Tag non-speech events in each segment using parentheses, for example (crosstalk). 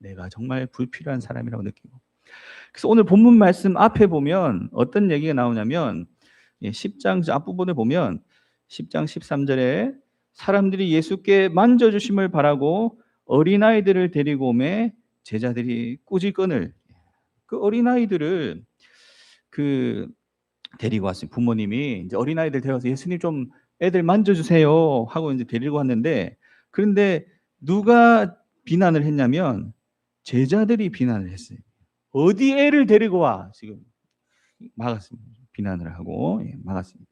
내가 정말 불필요한 사람이라고 느끼고. 그래서 오늘 본문 말씀 앞에 보면 어떤 얘기가 나오냐면 예, 10장 앞부분에 보면 10장 13절에 사람들이 예수께 만져주심을 바라고 어린아이들을 데리고 오매 제자들이 꾸짖건을 그 어린아이들을 그 데리고 왔어요. 부모님이 이제 어린아이들 데려와서 예수님 좀 애들 만져주세요 하고 이제 데리고 왔는데 그런데 누가 비난을 했냐면 제자들이 비난을 했어요. 어디 애를 데리고 와 지금 막았습니다. 비난을 하고 예, 막았습니다.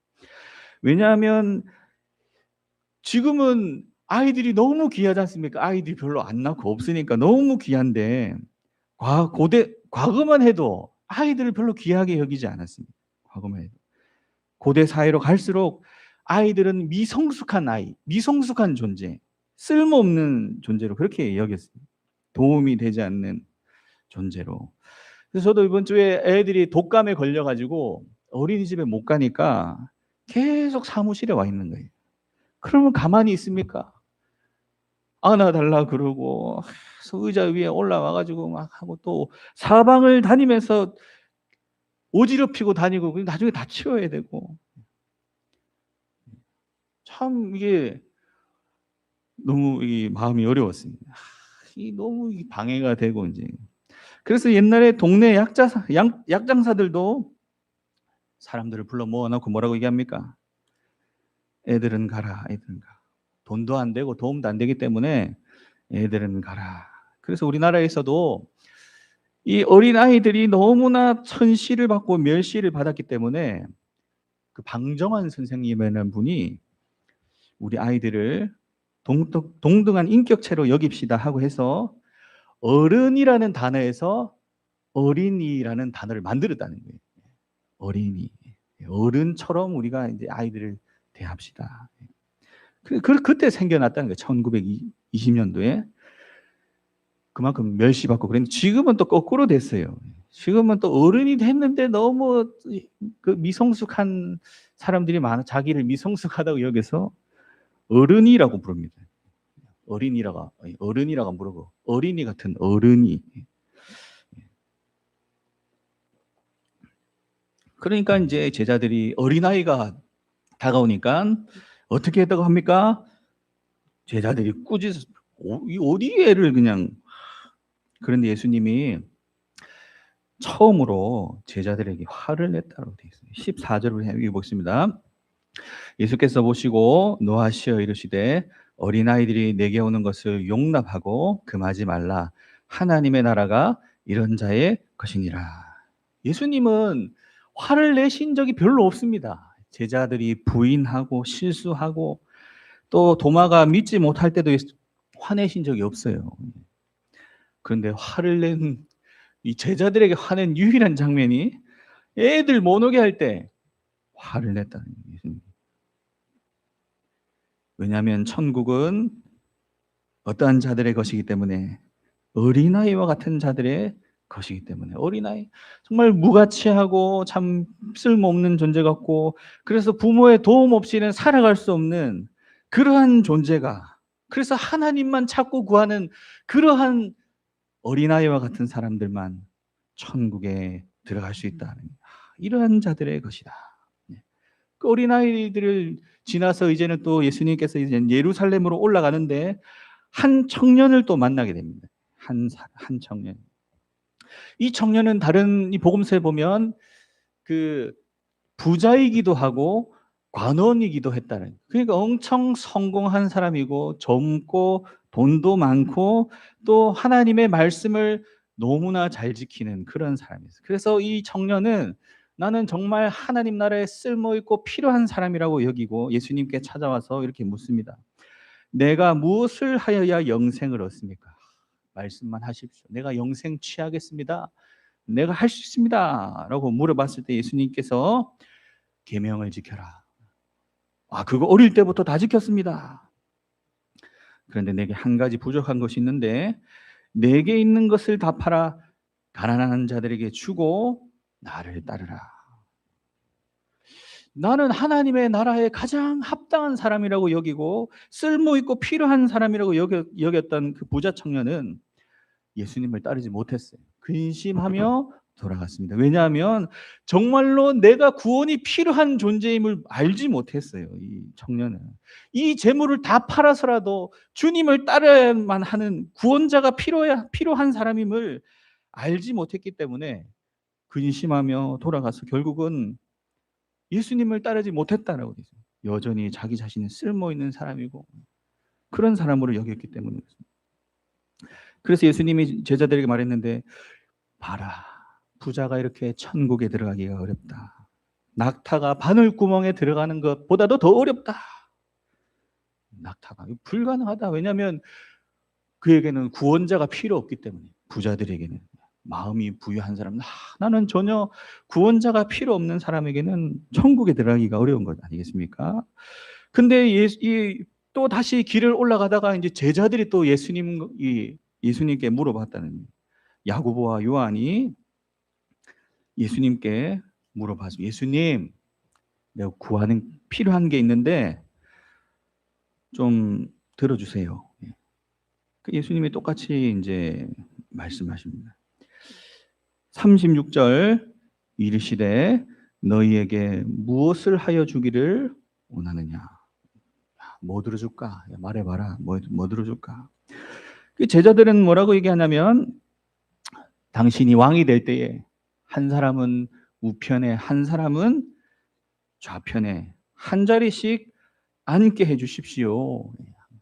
왜냐하면 지금은 아이들이 너무 귀하지 않습니까? 아이들이 별로 안 낳고 없으니까 너무 귀한데 과 고대 과거만 해도 아이들을 별로 귀하게 여기지 않았습니다. 과거만 해도 고대 사회로 갈수록 아이들은 미성숙한 아이, 미성숙한 존재, 쓸모없는 존재로 그렇게 여겼습니다. 도움이 되지 않는 존재로. 그래서 저도 이번 주에 애들이 독감에 걸려가지고 어린이집에 못 가니까 계속 사무실에 와 있는 거예요. 그러면 가만히 있습니까? 안아달라 그러고 의자 위에 올라와가지고 막 하고 또 사방을 다니면서 오지럽히고 다니고 나중에 다 치워야 되고 참 이게 너무 이 마음이 어려웠습니다. 이 너무 방해가 되고 이제 그래서 옛날에 동네 약자 약, 약장사들도 사람들을 불러 모아놓고 뭐라고 얘기합니까? 애들은 가라, 애들은 가. 돈도 안 되고 도움도 안 되기 때문에 애들은 가라. 그래서 우리나라에서도 이 어린 아이들이 너무나 천시를 받고 멸시를 받았기 때문에 그 방정환 선생님이라는 분이 우리 아이들을 동등, 동등 한 인격체로 여깁시다 하고 해서 어른이라는 단어에서 어린이라는 단어를 만들었다는 거예요. 어린이. 어른처럼 우리가 이제 아이들을 대합시다. 그, 그, 그때 생겨났다는 거예요. 1920년도에. 그만큼 멸시받고 그랬는데 지금은 또 거꾸로 됐어요. 지금은 또 어른이 됐는데 너무 그 미성숙한 사람들이 많아 자기를 미성숙하다고 여기서 어른이라고 부릅니다. 어린이라가 어른이라고 부르고 어린이 같은 어른이 그러니까 이제 제자들이 어린아이가 다가오니까 어떻게 했다고 합니까? 제자들이 꾸짖 이 어디 애를 그냥 그런데 예수님이 처음으로 제자들에게 화를 냈다고 되어 있어요. 14절을 읽어보겠습니다. 예수께서 보시고 노하시어 이르시되 어린아이들이 내게 오는 것을 용납하고 금하지 말라. 하나님의 나라가 이런 자의 것이니라. 예수님은 화를 내신 적이 별로 없습니다. 제자들이 부인하고 실수하고 또 도마가 믿지 못할 때도 화내신 적이 없어요. 그런데 화를 낸 이 제자들에게 화낸 유일한 장면이 애들 못 오게 할 때 화를 냈다는 예수님. 왜냐하면 천국은 어떠한 자들의 것이기 때문에 어린아이와 같은 자들의 것이기 때문에 어린아이 정말 무가치하고 참 쓸모없는 존재 같고 그래서 부모의 도움 없이는 살아갈 수 없는 그러한 존재가 그래서 하나님만 찾고 구하는 그러한 어린아이와 같은 사람들만 천국에 들어갈 수 있다는 이러한 자들의 것이다. 그 어린아이들을 지나서 이제는 또 예수님께서 이제 예루살렘으로 올라가는데 한 청년을 또 만나게 됩니다. 한, 한 청년. 이 청년은 다른 이 복음서에 보면 그 부자이기도 하고 관원이기도 했다는. 그러니까 엄청 성공한 사람이고 젊고 돈도 많고 또 하나님의 말씀을 너무나 잘 지키는 그런 사람이었어요. 그래서 이 청년은 나는 정말 하나님 나라에 쓸모 있고 필요한 사람이라고 여기고 예수님께 찾아와서 이렇게 묻습니다. 내가 무엇을 하여야 영생을 얻습니까? 말씀만 하십시오. 내가 영생 취하겠습니다. 내가 할 수 있습니다라고 물어봤을 때 예수님께서 계명을 지켜라. 아, 그거 어릴 때부터 다 지켰습니다. 그런데 내게 한 가지 부족한 것이 있는데 내게 있는 것을 다 팔아 가난한 자들에게 주고 나를 따르라. 나는 하나님의 나라에 가장 합당한 사람이라고 여기고 쓸모 있고 필요한 사람이라고 여겼, 던그 부자 청년은 예수님을 따르지 못했어요. 근심하며 돌아갔습니다. 왜냐하면 정말로 내가 구원이 필요한 존재임을 알지 못했어요. 이 청년은 이 재물을 다 팔아서라도 주님을 따라야만 하는 구원자가 필요해 필요한 사람임을 알지 못했기 때문에 근심하며 돌아가서 결국은 예수님을 따르지 못했다라고 되죠. 여전히 자기 자신은 쓸모 있는 사람이고 그런 사람으로 여겼기 때문에 그래서 예수님이 제자들에게 말했는데 봐라 부자가 이렇게 천국에 들어가기가 어렵다. 낙타가 바늘 구멍에 들어가는 것보다도 더 어렵다. 낙타가 불가능하다. 왜냐하면 그에게는 구원자가 필요 없기 때문에 부자들에게는 마음이 부유한 사람, 아, 나는 전혀 구원자가 필요 없는 사람에게는 천국에 들어가기가 어려운 것 아니겠습니까? 근데 예, 이, 또 다시 길을 올라가다가 이제 제자들이 또 예수님 이 예수님께 물어봤다는 야고보와 요한이 예수님께 물어봤습니다. 예수님, 내가 구하는 필요한 게 있는데 좀 들어주세요. 예. 그 예수님이 똑같이 이제 말씀하십니다. 36절 이르시되 너희에게 무엇을 하여 주기를 원하느냐? 뭐 들어줄까? 말해봐라. 뭐, 뭐 들어줄까? 그 제자들은 뭐라고 얘기하냐면 당신이 왕이 될 때에 한 사람은 우편에 한 사람은 좌편에 한 자리씩 앉게 해 주십시오.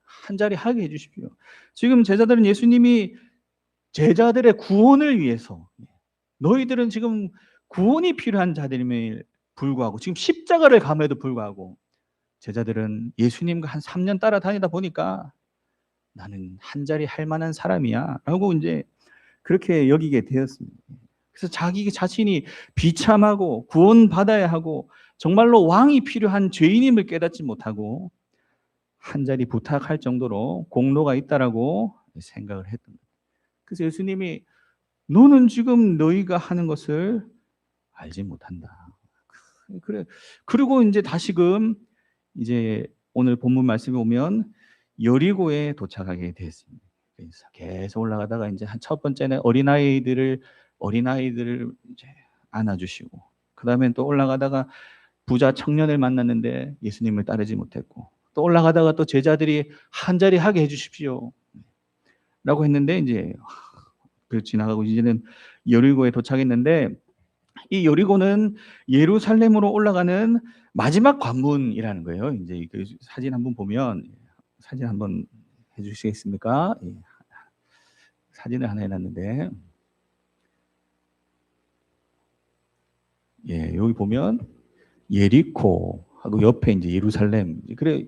한 자리 하게 해 주십시오. 지금 제자들은 예수님이 제자들의 구원을 위해서 너희들은 지금 구원이 필요한 자들임에 불구하고 지금 십자가를 감에도 불구하고 제자들은 예수님과 한 3년 따라다니다 보니까 나는 한 자리 할 만한 사람이야 라고 이제 그렇게 여기게 되었습니다. 그래서 자기 자신이 비참하고 구원받아야 하고 정말로 왕이 필요한 죄인임을 깨닫지 못하고 한 자리 부탁할 정도로 공로가 있다라고 생각을 했던 거예요. 그래서 예수님이 너는 지금 너희가 하는 것을 알지 못한다. 그래. 그리고 이제 다시금 이제 오늘 본문 말씀에 오면 여리고에 도착하게. 그래서 계속 올라가다가 이제 한 첫 번째는 어린아이들을 어린아이들을 이제 안아주시고 그 다음에 또 올라가다가 부자 청년을 만났는데 예수님을 따르지 못했고 또 올라가다가 또 제자들이 한 자리 하게 해주십시오 라고 했는데 이제 그 지나가고 이제는 여리고에 도착했는데 이 여리고는 예루살렘으로 올라가는 마지막 관문이라는 거예요. 이제 그 사진 한번 보면 사진 한번 해주시겠습니까? 예. 사진을 하나 해놨는데 예, 여기 보면 예리코 하고 옆에 이제 예루살렘. 그래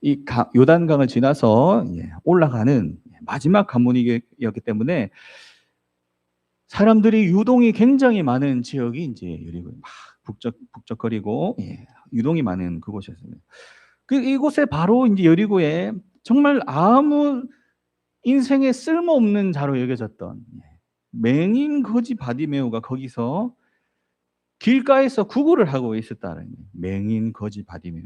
이 요단강을 지나서 예, 올라가는 마지막 관문이었기 때문에 사람들이 유동이 굉장히 많은 지역이 이제 여리고 막 북적 북적거리고 예, 유동이 많은 그곳이었습니다. 그 이곳에 바로 이제 여리고에 정말 아무 인생에 쓸모없는 자로 여겨졌던 예, 맹인 거지 바디메오가 거기서 길가에서 구걸을 하고 있었다는 맹인 거지 바디메오.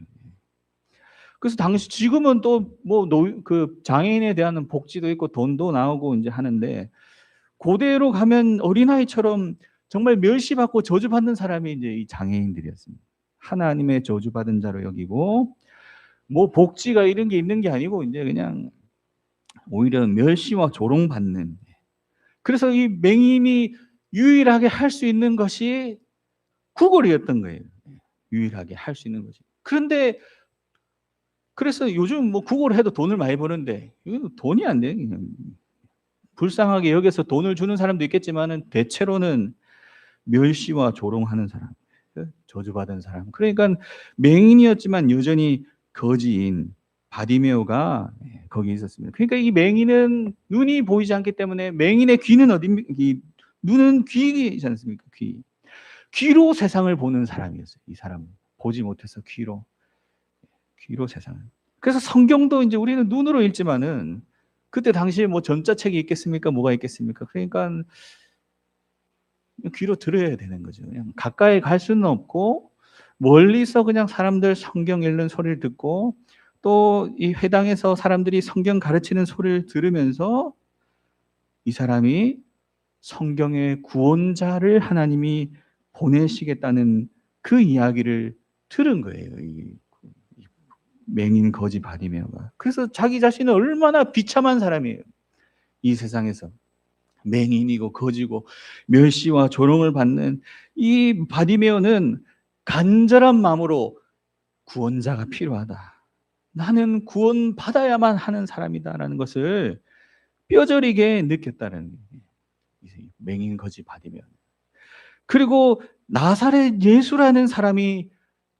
그래서 당시 지금은 또 뭐 그 장애인에 대한 복지도 있고 돈도 나오고 이제 하는데 고대로 가면 어린아이처럼 정말 멸시받고 저주받는 사람이 이제 이 장애인들이었습니다. 하나님의 저주받은 자로 여기고 뭐 복지가 이런 게 있는 게 아니고 이제 그냥 오히려 멸시와 조롱받는 그래서 이 맹인이 유일하게 할 수 있는 것이 구걸이었던 거예요. 유일하게 할 수 있는 거지. 그런데 그래서 요즘 뭐 구걸을 해도 돈을 많이 버는데 돈이 안 돼. 불쌍하게 여기서 돈을 주는 사람도 있겠지만은 대체로는 멸시와 조롱하는 사람, 저주받은 사람. 그러니까 맹인이었지만 여전히 거지인 바디메오가 거기 있었습니다. 그러니까 이 맹인은 눈이 보이지 않기 때문에 맹인의 귀는 어디 눈은 귀이지 않습니까? 귀. 귀로 세상을 보는 사람이었어요. 이 사람은 보지 못해서 귀로 귀로 세상을. 그래서 성경도 이제 우리는 눈으로 읽지만은 그때 당시에 뭐 전자책이 있겠습니까? 뭐가 있겠습니까? 그러니까 귀로 들어야 되는 거죠. 그냥 가까이 갈 수는 없고 멀리서 그냥 사람들 성경 읽는 소리를 듣고 또 이 회당에서 사람들이 성경 가르치는 소리를 들으면서 이 사람이 성경의 구원자를 하나님이 보내시겠다는 그 이야기를 들은 거예요. 이 맹인 거지 바디메오가. 그래서 자기 자신은 얼마나 비참한 사람이에요. 이 세상에서 맹인이고 거지고 멸시와 조롱을 받는 이 바디메오는 간절한 마음으로 구원자가 필요하다. 나는 구원 받아야만 하는 사람이다라는 것을 뼈저리게 느꼈다는 맹인 거지 바디메오. 그리고 나사렛 예수라는 사람이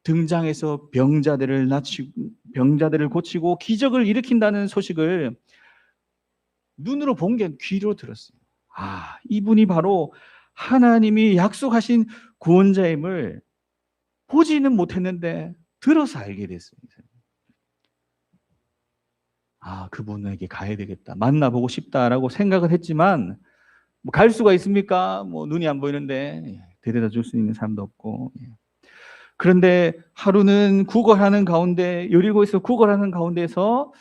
등장해서 병자들을 낫치고 병자들을 고치고 기적을 일으킨다는 소식을 눈으로 본 게 귀로 들었어요. 아, 이분이 바로 하나님이 약속하신 구원자임을 보지는 못했는데 들어서 알게 됐습니다. 아, 그분에게 가야 되겠다. 만나보고 싶다라고 생각을 했지만 뭐 갈 수가 있습니까? 뭐 눈이 안 보이는데 데려다 줄 수 있는 사람도 없고. 예. 그런데 하루는 구걸하는 가운데 여리고에서 구걸하는 가운데서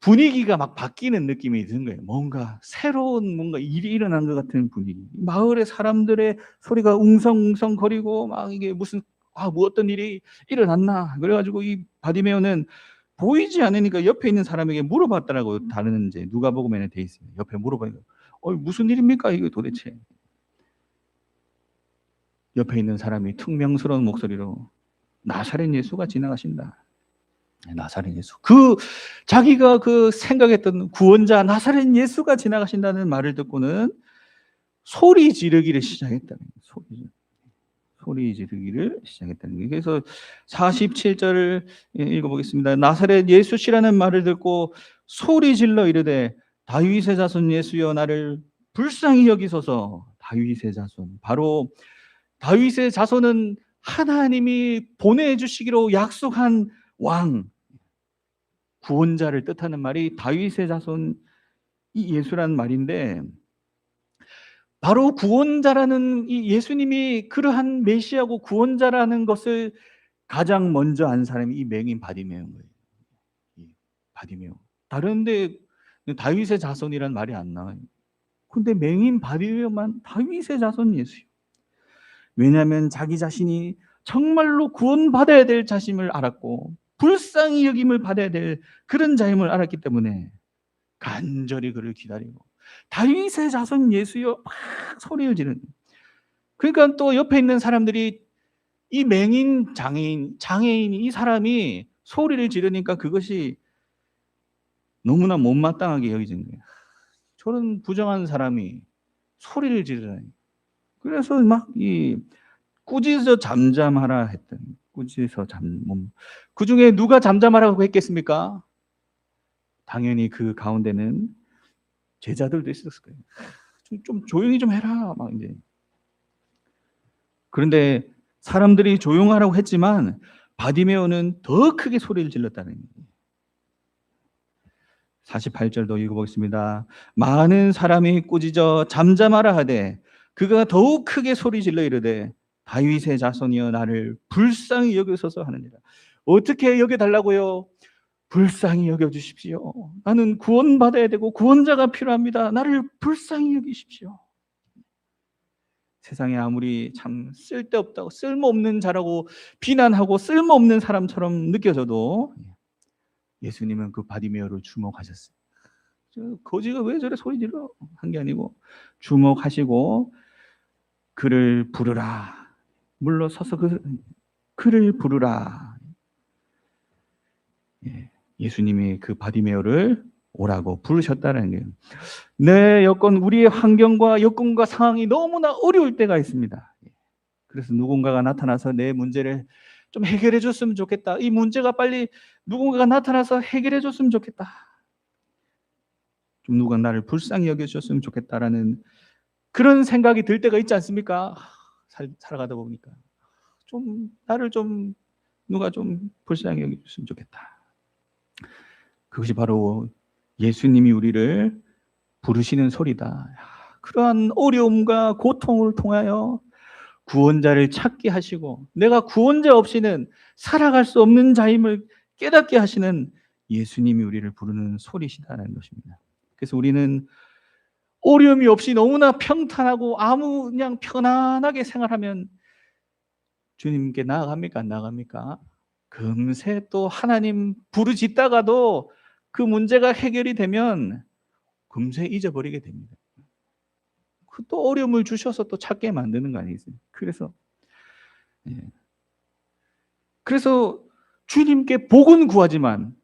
분위기가 막 바뀌는 느낌이 드는 거예요. 뭔가 새로운 뭔가 일이 일어난 것 같은 분위기. 마을의 사람들의 소리가 웅성웅성 거리고 막 이게 무슨 아, 뭐 어떤 일이 일어났나. 그래가지고 이 바디메오는 보이지 않으니까 옆에 있는 사람에게 물어봤다라고 다른 이제 누가복음에는 돼 있어요. 옆에 물어보니까 어, 무슨 일입니까 이거 도대체? 옆에 있는 사람이 퉁명스러운 목소리로 나사렛 예수가 지나가신다. 나사렛 예수. 그 자기가 그 생각했던 구원자 나사렛 예수가 지나가신다는 말을 듣고는 소리 지르기를 시작했다는 거예요. 소리, 소리 지르기를 시작했다는 거예요. 그래서 47절을 읽어보겠습니다. 나사렛 예수시라는 말을 듣고 소리 질러 이르되 다윗의 자손 예수여 나를 불쌍히 여기소서 다윗의 자손 바로 다윗의 자손은 하나님이 보내주시기로 약속한 왕 구원자를 뜻하는 말이 다윗의 자손 이 예수라는 말인데 바로 구원자라는 이 예수님이 그러한 메시아고 구원자라는 것을 가장 먼저 안 사람이 이 맹인 바디메오인 거예요. 이 바디메오. 다른데 다윗의 자손이란 말이 안 나와요. 근데 맹인 바디메오만 다윗의 자손 예수요. 왜냐하면 자기 자신이 정말로 구원받아야 될 자신을 알았고 불쌍히 여김을 받아야 될 그런 자임을 알았기 때문에 간절히 그를 기다리고 다윗의 자손 예수여 막 소리를 지르는 그러니까 또 옆에 있는 사람들이 이 맹인 장애인 장애인 이 사람이 소리를 지르니까 그것이 너무나 못마땅하게 여겨진 거예요. 저런 부정한 사람이 소리를 지르다니. 그래서 막 이 꾸짖어 잠잠하라 했던 꾸짖어 잠. 그 중에 누가 잠잠하라고 했겠습니까? 당연히 그 가운데는 제자들도 있었을 거예요. (laughs) 좀, 좀 조용히 좀 해라. 막 이제. 그런데 사람들이 조용하라고 했지만 바디메오는 더 크게 소리를 질렀다는 거예요. 48절도 읽어보겠습니다. 많은 사람이 꾸짖어 잠잠하라 하되 그가 더욱 크게 소리 질러 이르되 다윗의 자손이여 나를 불쌍히 여기소서 하느니라. 어떻게 여겨 달라고요? 불쌍히 여겨 주십시오. 나는 구원받아야 되고 구원자가 필요합니다. 나를 불쌍히 여기십시오. 세상에 아무리 참 쓸데없다고 쓸모없는 자라고 비난하고 쓸모없는 사람처럼 느껴져도 예수님은 그 바디메어를 주목하셨어요. 거지가 왜 저래 소리 질러? 한 게 아니고 주목하시고 그를 부르라. 물러서서 그, 그를 부르라. 예, 예수님이 그 바디메어를 오라고 부르셨다는 거예요. 내 여건, 우리의 환경과 여건과 상황이 너무나 어려울 때가 있습니다. 그래서 누군가가 나타나서 내 문제를 좀 해결해 줬으면 좋겠다. 이 문제가 빨리 누군가가 나타나서 해결해 줬으면 좋겠다. 좀 누가 나를 불쌍히 여겨 주셨으면 좋겠다라는 그런 생각이 들 때가 있지 않습니까? 살, 살아가다 보니까 좀 나를 좀 누가 좀 불쌍히 여겨 줬으면 좋겠다. 그것이 바로 예수님이 우리를 부르시는 소리다. 그러한 어려움과 고통을 통하여 구원자를 찾게 하시고 내가 구원자 없이는 살아갈 수 없는 자임을 깨닫게 하시는 예수님이 우리를 부르는 소리시다는 것입니다. 그래서 우리는 어려움이 없이 너무나 평탄하고 아무 그냥 편안하게 생활하면 주님께 나아갑니까? 안 나아갑니까? 금세 또 하나님 부르짖다가도 그 문제가 해결이 되면 금세 잊어버리게 됩니다. 그또 어려움을 주셔서 또 찾게 만드는 거 아니겠어요? 그래서 예. 그래서 주님께 복은 구하지만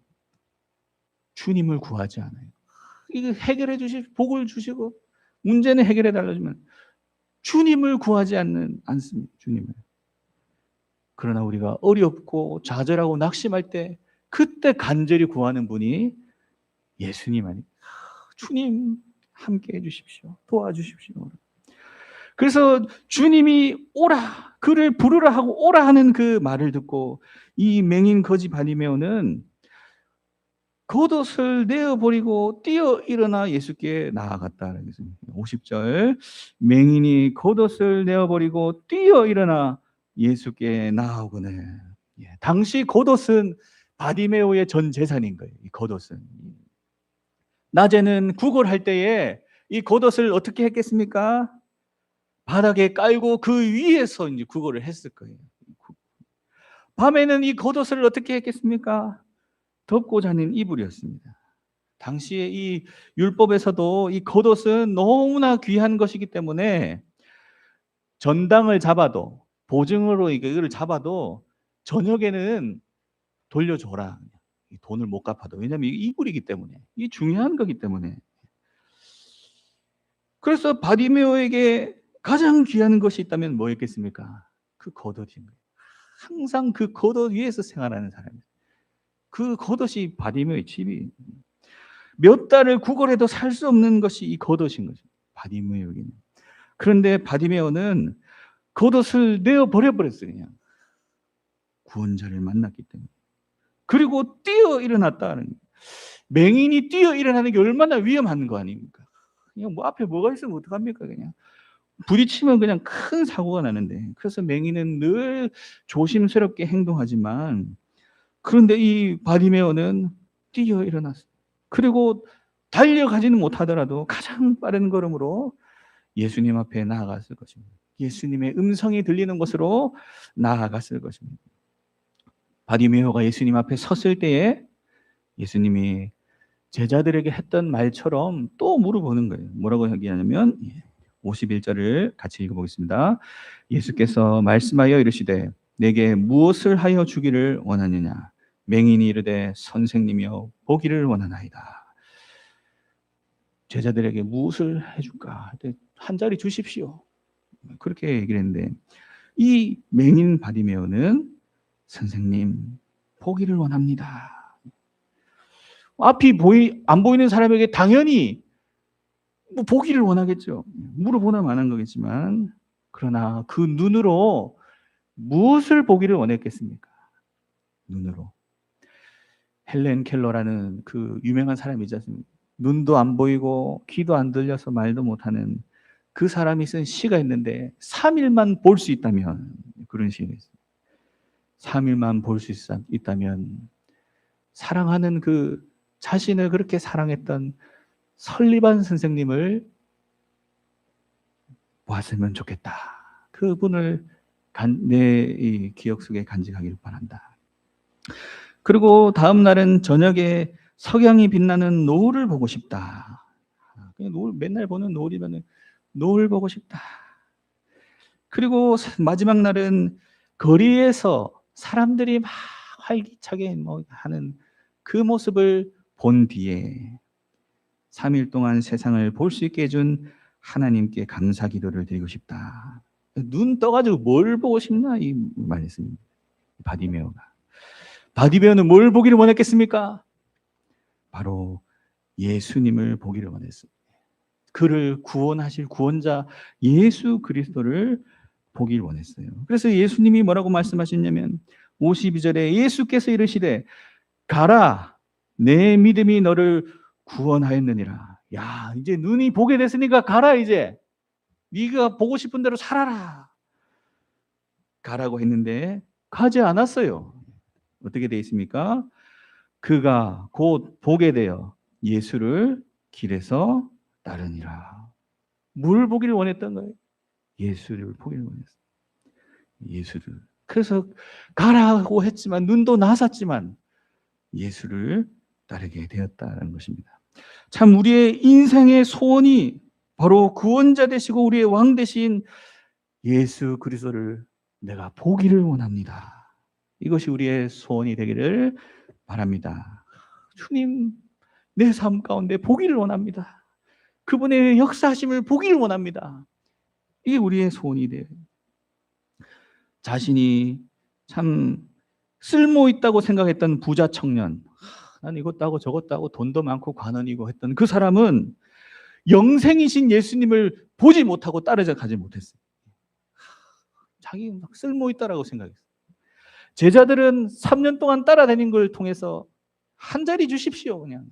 주님을 구하지 않아요. 이거 해결해 주시 복을 주시고 문제는 해결해 달라주면 주님을 구하지 않는 않습니다. 주님을. 그러나 우리가 어렵고 좌절하고 낙심할 때 그때 간절히 구하는 분이 예수님 아니. 주님 함께 해 주십시오. 도와주십시오. 그래서 주님이 오라 그를 부르라 하고 오라 하는 그 말을 듣고 이 맹인 거지 바리메오는 겉옷을 내어버리고 뛰어 일어나 예수께 나아갔다. 50절 맹인이 겉옷을 내어버리고 뛰어 일어나 예수께 나아오거늘. 예, 당시 겉옷은 바디메오의 전 재산인 거예요. 이 겉옷은 낮에는 구걸할 때에 이 겉옷을 어떻게 했겠습니까? 바닥에 깔고 그 위에서 이제 구걸을 했을 거예요. 밤에는 이 겉옷을 어떻게 했겠습니까? 덮고 자는 이불이었습니다. 당시에 이 율법에서도 이 겉옷은 너무나 귀한 것이기 때문에 전당을 잡아도 보증으로 이거를 잡아도 저녁에는 돌려줘라. 돈을 못 갚아도 왜냐하면 이불이기 때문에 이 중요한 거기 때문에 그래서 바디메오에게 가장 귀한 것이 있다면 뭐였겠습니까? 그 거예요. 항상 그 겉옷 위에서 생활하는 사람이에요. 그 겉옷이 바디메오의 집이 몇 달을 구걸해도 살 수 없는 것이 이 겉옷인 거죠. 바디메오에게는. 그런데 바디메오는 겉옷을 내어 버려 버렸어요. 그냥 구원자를 만났기 때문에. 그리고 뛰어 일어났다는. 맹인이 뛰어 일어나는 게 얼마나 위험한 거 아닙니까? 그냥 뭐 앞에 뭐가 있으면 어떡합니까? 그냥 부딪히면 그냥 큰 사고가 나는데 그래서 맹인은 늘 조심스럽게 행동하지만 그런데 이 바디메어는 뛰어 일어났어요. 그리고 달려가지는 못하더라도 가장 빠른 걸음으로 예수님 앞에 나아갔을 것입니다. 예수님의 음성이 들리는 곳으로 나아갔을 것입니다. 바디메어가 예수님 앞에 섰을 때에 예수님이 제자들에게 했던 말처럼 또 물어보는 거예요. 뭐라고 얘기하냐면 51절을 같이 읽어보겠습니다. 예수께서 말씀하여 이르시되 내게 무엇을 하여 주기를 원하느냐 맹인이 이르되 선생님이여 보기를 원하나이다. 제자들에게 무엇을 해줄까? 한 자리 주십시오. 그렇게 얘기를 했는데 이 맹인 바디메어는 선생님 보기를 원합니다. 앞이 보이 안 보이는 사람에게 당연히 뭐 보기를 원하겠죠. 물어보나 마는 거겠지만 그러나 그 눈으로 무엇을 보기를 원했겠습니까? 눈으로. 헬렌 켈러라는 그 유명한 사람이 있지 않습니까? 눈도 안 보이고 귀도 안 들려서 말도 못하는 그 사람이 쓴 시가 있는데 3일만 볼 수 있다면 그런 시가 있어요. 3일만 볼 수 있다면 사랑하는 그 자신을 그렇게 사랑했던 설리반 선생님을 보았으면 좋겠다. 그분을 내 기억 속에 간직하길 바란다. 그리고 다음 날은 저녁에 석양이 빛나는 노을을 보고 싶다. 그냥 노을 맨날 보는 노을이면 노을 보고 싶다. 그리고 마지막 날은 거리에서 사람들이 막 활기차게 뭐 하는 그 모습을 본 뒤에 3일 동안 세상을 볼 수 있게 해준 하나님께 감사 기도를 드리고 싶다. 눈 떠가지고 뭘 보고 싶나 이 말했습니다. 바디메어가. 바디메어는 뭘 보기를 원했겠습니까? 바로 예수님을 보기를 원했습니다. 그를 구원하실 구원자 예수 그리스도를 보길 원했어요. 그래서 예수님이 뭐라고 말씀하셨냐면 52절에 예수께서 이르시되 가라 내 믿음이 너를 구원하였느니라. 야, 이제 눈이 보게 됐으니까 가라 이제. 네가 보고 싶은 대로 살아라. 가라고 했는데 가지 않았어요. 어떻게 돼 있습니까? 그가 곧 보게 되어 예수를 길에서 따르니라. 뭘 보기를 원했던 거예요? 예수를 보기를 원했어요. 예수를. 그래서 가라고 했지만 눈도 나섰지만 예수를 따르게 되었다는 것입니다. 참 우리의 인생의 소원이 바로 구원자 되시고 우리의 왕 되신 예수 그리스도를 내가 보기를 원합니다. 이것이 우리의 소원이 되기를 바랍니다. 주님, 내 삶 가운데 보기를 원합니다. 그분의 역사하심을 보기를 원합니다. 이게 우리의 소원이 돼요. 자신이 참 쓸모 있다고 생각했던 부자 청년, 난 이것도 하고 저것도 하고 돈도 많고 관원이고 했던 그 사람은 영생이신 예수님을 보지 못하고 따라져 가지 못했어요. 자기 막 쓸모 있다라고 생각했어요. 제자들은 3년 동안 따라다닌 걸 통해서 한 자리 주십시오 그냥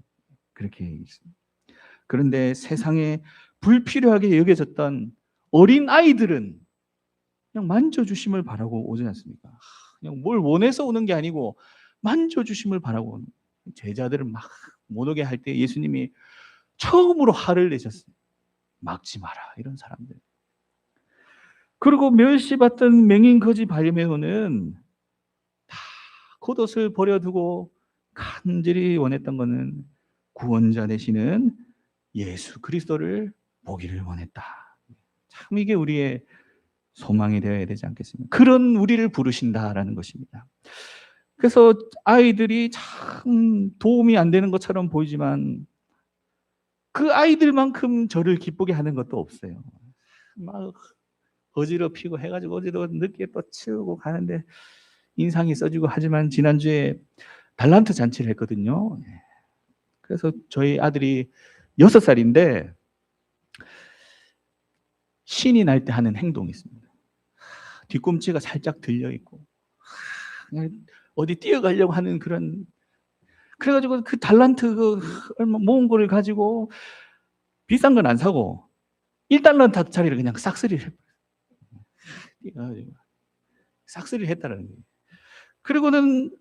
그렇게 얘기했습니다. 그런데 세상에 불필요하게 여겨졌던 어린 아이들은 그냥 만져주심을 바라고 오지 않습니까? 그냥 뭘 원해서 오는 게 아니고 만져주심을 바라고 오는 제자들을 막못 오게 할 때 예수님이 처음으로 화를 내셨어요. 막지 마라 이런 사람들. 그리고 멸시받던 맹인 거지 바리메오는 다 겉옷을 버려두고 간절히 원했던 것은 구원자 되시는 예수 그리스도를 보기를 원했다. 참 이게 우리의 소망이 되어야 되지 않겠습니까? 그런 우리를 부르신다라는 것입니다. 그래서 아이들이 참 도움이 안 되는 것처럼 보이지만 그 아이들만큼 저를 기쁘게 하는 것도 없어요. 막 어지럽히고 해가지고 어지러 늦게 또 치우고 가는데 인상이 써지고 하지만 지난주에 달란트 잔치를 했거든요. 예. 그래서 저희 아들이 여섯 살인데 신이 날 때 하는 행동이 있습니다. 뒤꿈치가 살짝 들려 있고 그냥 어디 뛰어가려고 하는 그런 그래가지고 그 달란트 그 얼마 모은 거를 가지고 비싼 건 안 사고 1달란트 짜리를 그냥 싹쓸이를. 싹쓸이를 했다는 거예요. 그리고는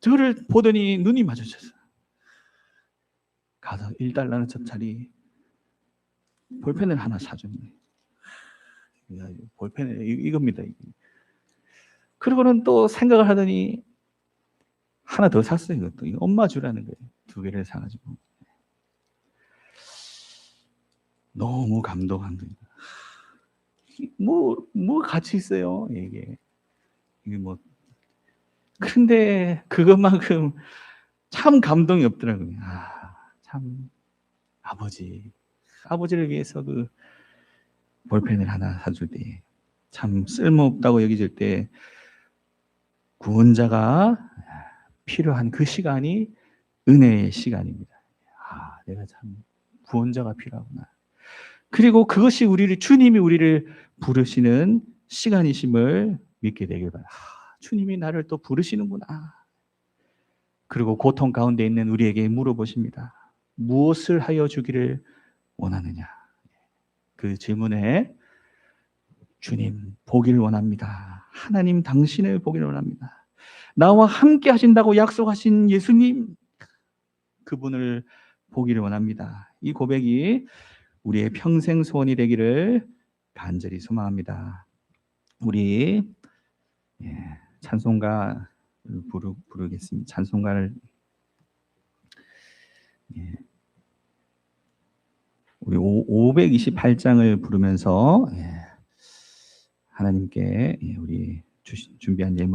저를 보더니 눈이 마주쳤어요. 가서 1달러짜리 볼펜을 하나 사줬네. 볼펜을 이- 이겁니다. 그리고는 또 생각을 하더니 하나 더 샀어요. 이것도 엄마 주라는 거예요. 두 개를 사가지고 너무 감동한 거예요. 뭐, 뭐 같이 있어요, 이게. 이게 뭐. 근데 그것만큼 참 감동이 없더라고요. 아, 참, 아버지. 아버지를 위해서 그 볼펜을 하나 사줄 때, 참 쓸모없다고 여겨질 때, 구원자가 필요한 그 시간이 은혜의 시간입니다. 아, 내가 참 구원자가 필요하구나. 그리고 그것이 우리를 주님이 우리를 부르시는 시간이심을 믿게 되길 바랍니다. 아, 주님이 나를 또 부르시는구나. 그리고 고통 가운데 있는 우리에게 물어보십니다. 무엇을 하여 주기를 원하느냐? 그 질문에 주님 보기를 원합니다. 하나님 당신을 보기를 원합니다. 나와 함께 하신다고 약속하신 예수님 그분을 보기를 원합니다. 이 고백이 우리의 평생 소원이 되기를 간절히 소망합니다. 우리 예, 찬송가 부르, 부르겠습니다. 찬송가를 예, 우리 528장을 부르면서 예, 하나님께 예, 우리 주신 준비한 예물